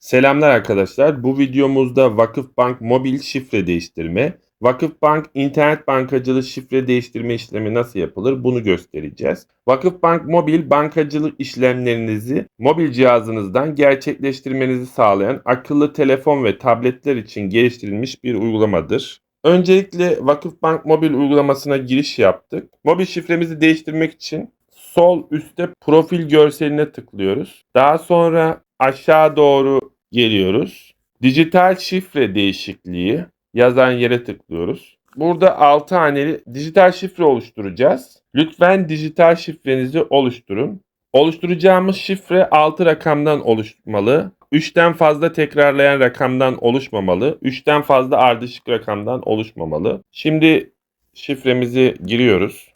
Selamlar arkadaşlar. Bu videomuzda Vakıfbank mobil şifre değiştirme, Vakıfbank internet bankacılığı şifre değiştirme işlemi nasıl yapılır bunu göstereceğiz. Vakıfbank mobil bankacılık işlemlerinizi mobil cihazınızdan gerçekleştirmenizi sağlayan akıllı telefon ve tabletler için geliştirilmiş bir uygulamadır. Öncelikle Vakıfbank mobil uygulamasına giriş yaptık. Mobil şifremizi değiştirmek için sol üstte profil görseline tıklıyoruz. Daha sonra aşağı doğru geliyoruz. Dijital şifre değişikliği yazan yere tıklıyoruz. Burada 6 haneli dijital şifre oluşturacağız. Lütfen dijital şifrenizi oluşturun. Oluşturacağımız şifre 6 rakamdan oluşmalı. 3'ten fazla tekrarlayan rakamdan oluşmamalı. 3'ten fazla ardışık rakamdan oluşmamalı. Şimdi şifremizi giriyoruz.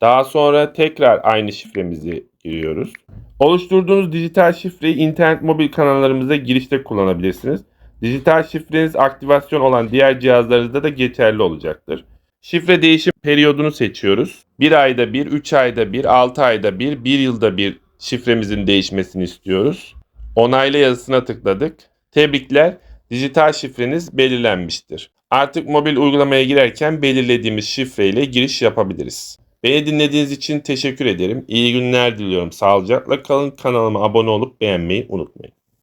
Daha sonra tekrar aynı şifremizi giriyoruz. Oluşturduğunuz dijital şifreyi internet mobil kanallarımıza girişte kullanabilirsiniz. Dijital şifreniz aktivasyon olan diğer cihazlarınızda da geçerli olacaktır. Şifre değişim periyodunu seçiyoruz. 1 ayda 1, 3 ayda 1, 6 ayda 1, 1 yılda bir şifremizin değişmesini istiyoruz. Onayla yazısına tıkladık. Tebrikler, dijital şifreniz belirlenmiştir. Artık mobil uygulamaya girerken belirlediğimiz şifreyle giriş yapabiliriz. Beni dinlediğiniz için teşekkür ederim. İyi günler diliyorum. Sağlıcakla kalın. Kanalıma abone olup beğenmeyi unutmayın.